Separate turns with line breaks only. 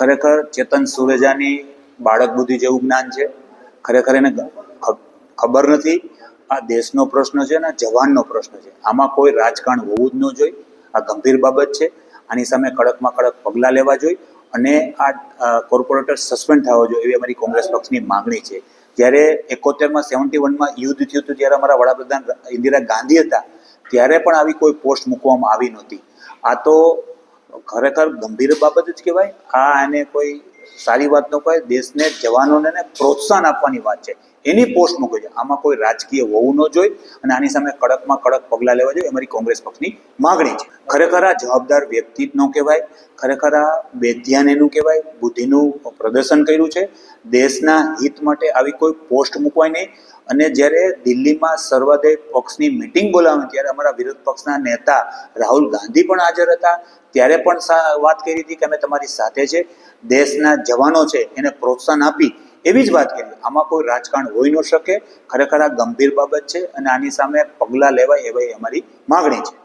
ખરેખર ચેતન સુરેજાની બાળક બુદ્ધિ જેવું જ્ઞાન છે. ખરેખર એને ખબર નથી. આ દેશનો પ્રશ્ન છે અને જવાનનો પ્રશ્ન છે. આમાં કોઈ રાજકારણ હોવું જ ન જોઈએ. આ ગંભીર બાબત છે. આની સામે કડકમાં કડક પગલાં લેવા જોઈએ અને આ કોર્પોરેટર સસ્પેન્ડ થવા જોઈએ એવી અમારી કોંગ્રેસ પક્ષની માંગણી છે. જ્યારે એકોતેરમાં સેવન્ટી વનમાં યુદ્ધ થયું હતું જ્યારે અમારા વડાપ્રધાન ઇન્દિરા ગાંધી હતા, ત્યારે પણ આવી કોઈ પોસ્ટ મૂકવામાં આવી નહોતી. આ તો ખરેખર ગંભીર બાબત જ કહેવાય. આ એને કોઈ સારી વાત ન કહેવાય દેશને જવાનોને પ્રોત્સાહન આપવાની વાત છે. એની પોસ્ટ મૂકવી છે આમાં કોઈ રાજકીય હોવું ન જોઈએ અને આની સામે કડકમાં કડક પગલાં લેવા જોઈએ. અમારી કોંગ્રેસ પક્ષની માગણી છે. ખરેખર આ જવાબદાર વ્યક્તિ જ ન કહેવાય. ખરેખર આ બેધ્યાન એનું કહેવાય. બુદ્ધિનું પ્રદર્શન કર્યું છે. દેશના હિત માટે આવી કોઈ પોસ્ટ મૂકવાય નહીં. અને જ્યારે દિલ્હીમાં સર્વોદય પક્ષની મિટિંગ બોલાવી ત્યારે અમારા વિરોધ પક્ષના નેતા રાહુલ ગાંધી પણ હાજર હતા. ત્યારે પણ વાત કરી હતી કે અમે તમારી સાથે છે. દેશના જવાનો છે. એને પ્રોત્સાહન આપી એવી જ વાત કરી આમાં કોઈ રાજકારણ હોઈ ન શકે. ખરેખર આ ગંભીર બાબત છે અને આની સામે પગલાં લેવાય એવી અમારી માગણી છે.